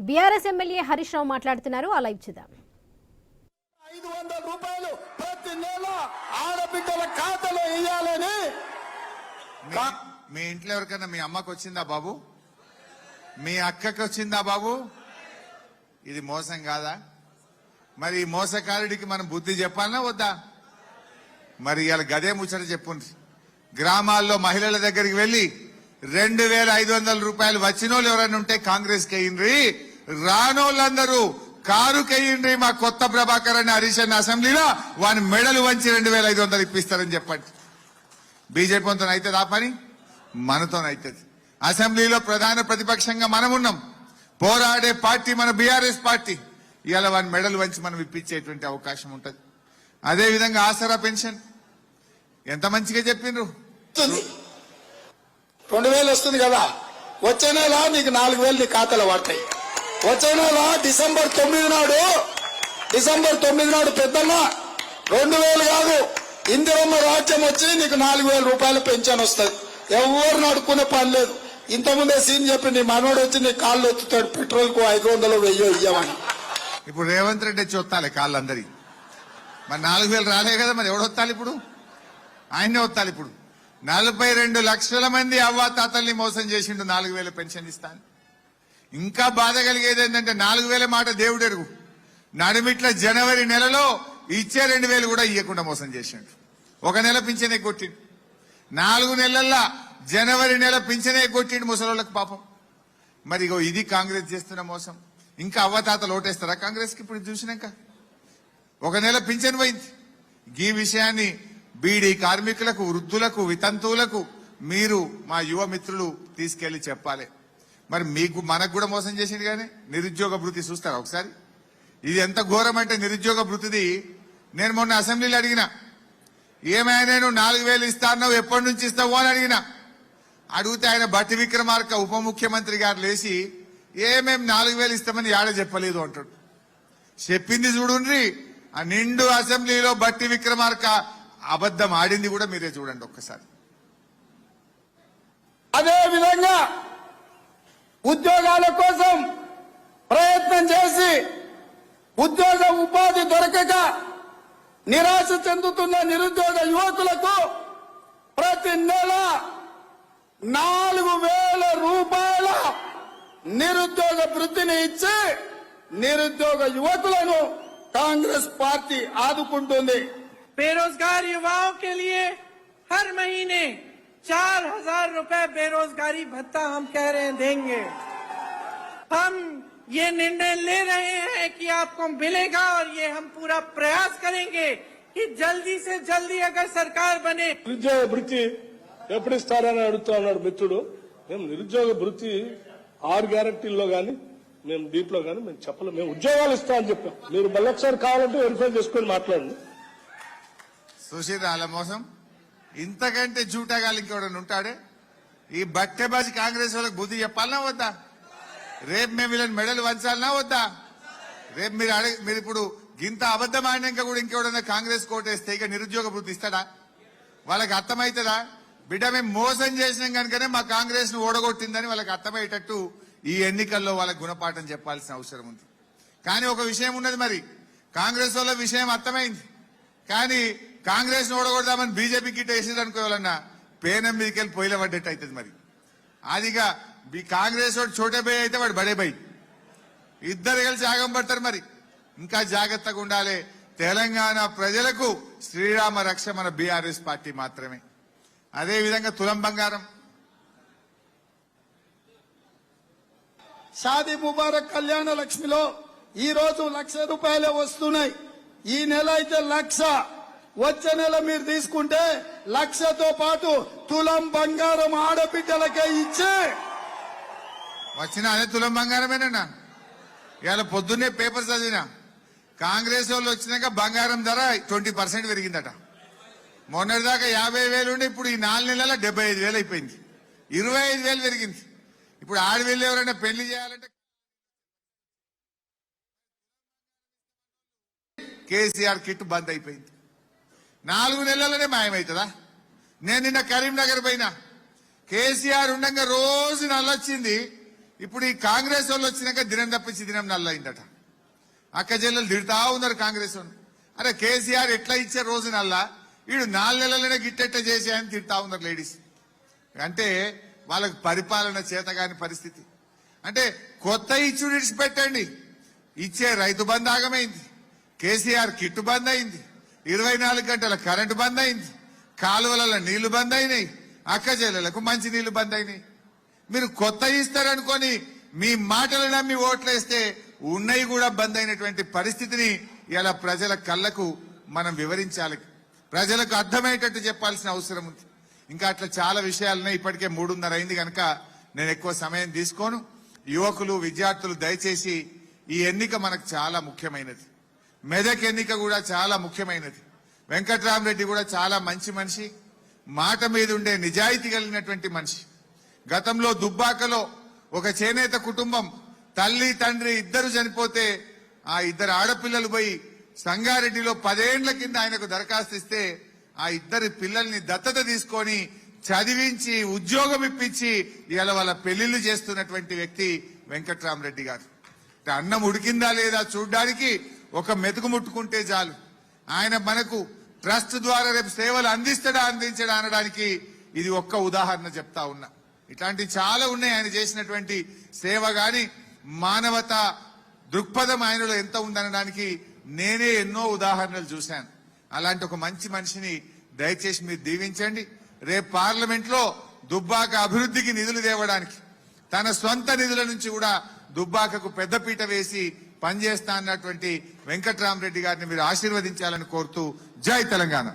BRS MLA Harish Rao మాట్లాడుతున్నారు. ఆ live చూద్దాం. ఐదు వందల రూపాయలు ప్రతి నెల ఆడబిడ్డల ఖాతాలో వేయాలని మీ- మీ ఇంట్లో ఎవరికైనా మీ అమ్మకు వచ్చిందా బాబు? మీ అక్కకి వచ్చిందా బాబు? ఇది మోసం కాదా? మరి ఈ మోసకారుడికి మనం బుద్ధి చెప్పాలనా వద్దా? మరి ఇవాళ గదే ముచ్చట చెప్పుండ్రి. గ్రామాల్లో మహిళల దగ్గరికి వెళ్ళి రెండు వేల ఐదు వందల రూపాయలు వచ్చిన వాళ్ళు ఎవరైనా ఉంటే కాంగ్రెస్ కెయ్యండ్రి రానోళ్ళందరూ కారు కెయ్యండ్రి మా కొత్త ప్రభాకర్ అని హరీష్ అన్న అసెంబ్లీలో వాని మెడలు వంచి రెండు వేల ఐదు వందలు ఇప్పిస్తారని చెప్పండి. బీజేపీతో అవుతుంది ఆ పని? మనతో అవుతుంది అసెంబ్లీలో ప్రధాన ప్రతిపక్షంగా మనం ఉన్నాం పోరాడే పార్టీ మన బీఆర్ఎస్ పార్టీ. ఇవాళ వాని మెడలు వంచి మనం ఇప్పించేటువంటి అవకాశం ఉంటుంది. అదేవిధంగా ఆసరా పెన్షన్. ఎంత మంచిగా చెప్పిండ్రు? రెండు వేలు వస్తుంది కదా. వచ్చే నెల నీకు నాలుగు వేలు నీ ఖాతాలో పడతాయి. వచ్చే నెల డిసెంబర్ తొమ్మిది నాడు. డిసెంబర్ తొమ్మిది నాడు పెద్దమ్మ రెండు వేలు కాదు. ఇందిరమ్మ రాజ్యం వచ్చి నీకు నాలుగు వేల రూపాయలు పెన్షన్ వస్తుంది. ఎవరు నడుకునే పని లేదు. ఇంతకుముందే సీన్ చెప్పి నీ మనోడు వచ్చి నీ కాళ్ళు ఎత్తుతాడు పెట్రోల్కు ఐదు వందలు వెయ్యో ఇయ్యమని. ఇప్పుడు రేవంత్ రెడ్డి వచ్చి వత్తాలి కాళ్ళందరి. మరి నాలుగు వేలు రాలే కదా మరి ఎవడు వత్తాలి ఇప్పుడు? ఆయన్నే వత్తాలి ఇప్పుడు. నలభై రెండు లక్షల మంది అవ్వ తాతల్ని మోసం చేసిండు నాలుగు వేల పెన్షన్ ఇస్తాను. ఇంకా బాధ కలిగేది ఏంటంటే నాలుగు వేల మాట దేవుడు ఎరుగు నడుమిట్ల జనవరి నెలలో ఇచ్చే రెండు వేలు కూడా ఇవ్వకుండా మోసం చేసిండు. ఒక నెల పింఛనే కొట్టిండు. నాలుగు నెలల్లో జనవరి నెల పింఛనే కొట్టిండు ముసలోళ్ళకి పాపం. మరి ఇగో ఇది కాంగ్రెస్ చేస్తున్న మోసం. ఇంకా అవ్వతాత లోటేస్తారా కాంగ్రెస్కి ఇప్పుడు చూసినాక? ఒక నెల పింఛన్ పోయింది. ఈ విషయాన్ని బీడీ కార్మికులకు వృద్ధులకు వితంతువులకు మీరు మా యువ మిత్రులు తీసుకెళ్ళి చెప్పాలి. మరి మీకు మనకు కూడా మోసం చేసింది కానీ నిరుద్యోగ భృతి చూస్తారా ఒకసారి? ఇది ఎంత ఘోరం అంటే నిరుద్యోగ భృతిది. నేను మొన్న అసెంబ్లీలో అడిగిన ఏమైనా నువ్వు నాలుగు వేలు ఇస్తాన్నావు ఎప్పటి నుంచి ఇస్తావు అని అడిగిన. అడిగితే ఆయన భట్టి విక్రమార్క ఉప ముఖ్యమంత్రి గారు లేచి ఏమేం నాలుగు వేలు ఇస్తామని ఏడ చెప్పలేదు అంటాడు. చెప్పింది చూడుండ్రి. ఆ నిండు అసెంబ్లీలో భట్టి విక్రమార్క అబద్ధం ఆడింది కూడా మీరే చూడండి ఒక్కసారి. అదే విధంగా ఉద్యోగాల కోసం ప్రయత్నం చేసి ఉద్యోగ ఉపాధి దొరకక నిరాశ చెందుతున్న నిరుద్యోగ యువకులకు ప్రతి నెల నాలుగు వేల రూపాయల నిరుద్యోగ వృత్తిని ఇచ్చి నిరుద్యోగ యువకులను కాంగ్రెస్ పార్టీ ఆదుకుంటుంది. బేరోజ్గార్ యువకు హర్ మహీనే चार हजार रूपए बेरोजगारी भत्ता हम कह रहे हैं देंगे हम ये निर्णय ले रहे हैं कि आपको मिलेगा और ये हम पूरा प्रयास करेंगे कि जल्दी से जल्दी अगर सरकार बने నిరుద్యోగ భృతి ఎప్పుడు ఇస్తారని అడుగుతా ఉన్నాడు మిత్రుడు మేము నిరుద్యోగ భృతి ఆరు గ్యారంటీల్లో గాని మేము దీంట్లో గాని మేము చెప్పలేము మేము ఉద్యోగాలు ఇస్తామని చెప్పాం మీరు మళ్ళొకసారి కావాలంటే వెరిఫై చేసుకొని మాట్లాడండి సుశీర్ అలా మోసం ఇంతకంటే చూటగాలి ఇంకెవడన్నా ఉంటాడే? ఈ బట్టెబాజీ కాంగ్రెస్ వాళ్ళకి బుద్ధి చెప్పాలనా వద్దా? రేపు మేము వీళ్ళని మెడలు వంచాలనా వద్దా? రేపు మీరు అడగ మీరు ఇప్పుడు గింత అబద్ధం ఆడినాక కూడా ఇంకెవడన్నా కాంగ్రెస్ కోటేస్తే ఇక నిరుద్యోగ వృత్తి ఇస్తాడా? వాళ్ళకి అర్థమవుతుందా బిడ్డ మేము మోసం చేసినాం కనుకనే మా కాంగ్రెస్ను ఓడగొట్టిందని వాళ్ళకి అర్థమయ్యేటట్టు ఈ ఎన్నికల్లో వాళ్ళకి గుణపాఠం చెప్పాల్సిన అవసరం ఉంది. కానీ ఒక విషయం ఉన్నది మరి. కాంగ్రెస్ వాళ్ళ విషయం అర్థమైంది. కానీ కాంగ్రెస్ను ఓడగొడదామని బీజేపీ గిట్ట వేసేది అనుకోవాలన్నా పేనం మీదకి వెళ్ళి పొయ్యిల పడ్డట్టు అవుతుంది మరి. అదిగా కాంగ్రెస్ వాడు చోటే బై అయితే వాడు బడే బై ఇద్దరు కలిసి ఆగం పడతారు మరి. ఇంకా జాగ్రత్తగా ఉండాలి. తెలంగాణ ప్రజలకు శ్రీరామ రక్ష మన బీఆర్ఎస్ పార్టీ మాత్రమే. అదే విధంగా తులం బంగారం. షాదీ ముబారక్ కళ్యాణ లక్ష్మిలో ఈ రోజు లక్ష రూపాయలే వస్తున్నాయి. ఈ నెల అయితే లక్ష. వచ్చే నెల మీరు తీసుకుంటే లక్షతో పాటు తులం బంగారం ఆడబిడ్డలకే ఇచ్చే. వచ్చిన అదే తులం బంగారమేనన్నా. ఇవాళ పొద్దున్నే పేపర్ చదివినా. కాంగ్రెస్ వాళ్ళు వచ్చినాక బంగారం ధర ట్వంటీ పర్సెంట్ పెరిగిందట. మొన్నటిదాకా యాభై వేలు ఉండి ఇప్పుడు ఈ నాలుగు నెలల డెబ్బై ఐదు వేలు అయిపోయింది. ఇరవై ఐదు వేలు పెరిగింది. ఇప్పుడు ఆడవేళ్ళు ఎవరైనా పెళ్ళి చేయాలంటే కేసీఆర్ కిట్ బంద్ అయిపోయింది. నాలుగు నెలలనే మాయమవుతుందా? నేను నిన్న కరీంనగర్ పోయినా. కేసీఆర్ ఉండగా రోజు నల్లొచ్చింది. ఇప్పుడు ఈ కాంగ్రెస్ వాళ్ళు వచ్చినాక దినం తప్పించి దినం నల్లయిందట. అక్క చెల్లెలు తిడతా ఉన్నారు కాంగ్రెస్ వాళ్ళు. అరే కేసీఆర్ ఎట్లా ఇచ్చే రోజు నల్లా? వీడు నాలుగు నెలలనే గిట్టెట్ట చేసేయని తిడతా ఉన్నారు లేడీస్. అంటే వాళ్ళకి పరిపాలన చేతగాని పరిస్థితి. అంటే కొత్త ఇచ్చుడు ఇడిచిపెట్టండి ఇచ్చే రైతు బంద్ ఆగమైంది. కేసీఆర్ కిట్టు బంద్ అయింది. ఇరవై నాలుగు గంటల కరెంటు బంద్ అయింది. కాలువలలో నీళ్ళు బంద్ అయినాయి. అక్క మంచి నీళ్ళు బంద్ అయినాయి. మీరు కొత్త ఇస్తారనుకొని మీ మాటలు నమ్మి ఓట్లేస్తే ఉన్నవి కూడా బంద్ అయినటువంటి పరిస్థితిని ఇలా ప్రజల కళ్ళకు మనం వివరించాలి. ప్రజలకు అర్థమయ్యేటట్టు చెప్పాల్సిన అవసరం ఉంది. ఇంకా అట్లా చాలా విషయాలున్నాయి ఇప్పటికే మూడున్నర అయింది కనుక నేను ఎక్కువ సమయం తీసుకోను. యువకులు విద్యార్థులు దయచేసి ఈ ఎన్నిక మనకు చాలా ముఖ్యమైనది. మెదక్ ఎన్నిక కూడా చాలా ముఖ్యమైనది. వెంకట్రామరెడ్డి కూడా చాలా మంచి మనిషి. మాట మీద ఉండే నిజాయితీ కలిగినటువంటి మనిషి. గతంలో దుబ్బాకలో ఒక చేనేత కుటుంబం తల్లి తండ్రి ఇద్దరు చనిపోతే ఆ ఇద్దరు ఆడపిల్లలు పోయి సంగారెడ్డిలో పదేండ్ల కింద ఆయనకు దరఖాస్తు ఇస్తే ఆ ఇద్దరి పిల్లల్ని దత్తత తీసుకొని చదివించి ఉద్యోగం ఇప్పించి ఇవాళ వాళ్ళ పెళ్ళిళ్ళు చేస్తున్నటువంటి వ్యక్తి వెంకట్రామరెడ్డి గారు. అన్నం ఉడికిందా లేదా చూడ్డానికి ఒక మెతుకు ముట్టుకుంటే చాలు. ఆయన మనకు ట్రస్ట్ ద్వారా రేపు సేవలు అందిస్తాడా అందించడా అనడానికి ఇది ఒక్క ఉదాహరణ చెప్తా ఉన్నా. ఇట్లాంటి చాలా ఉన్నాయి ఆయన చేసినటువంటి సేవ గాని మానవత దృక్పథం ఆయనలో ఎంత ఉందనడానికి నేనే ఎన్నో ఉదాహరణలు చూశాను. అలాంటి ఒక మంచి మనిషిని దయచేసి మీరు దీవించండి. రేపు పార్లమెంట్లో దుబ్బాక అభివృద్ధికి నిధులు తేవడానికి తన సొంత నిధుల నుంచి కూడా దుబ్బాకకు పెద్దపీట వేసి పనిచేస్తా అన్నటువంటి వెంకట్రామరెడ్డి గారిని మీరు ఆశీర్వదించాలని కోరుతూ జై తెలంగాణ.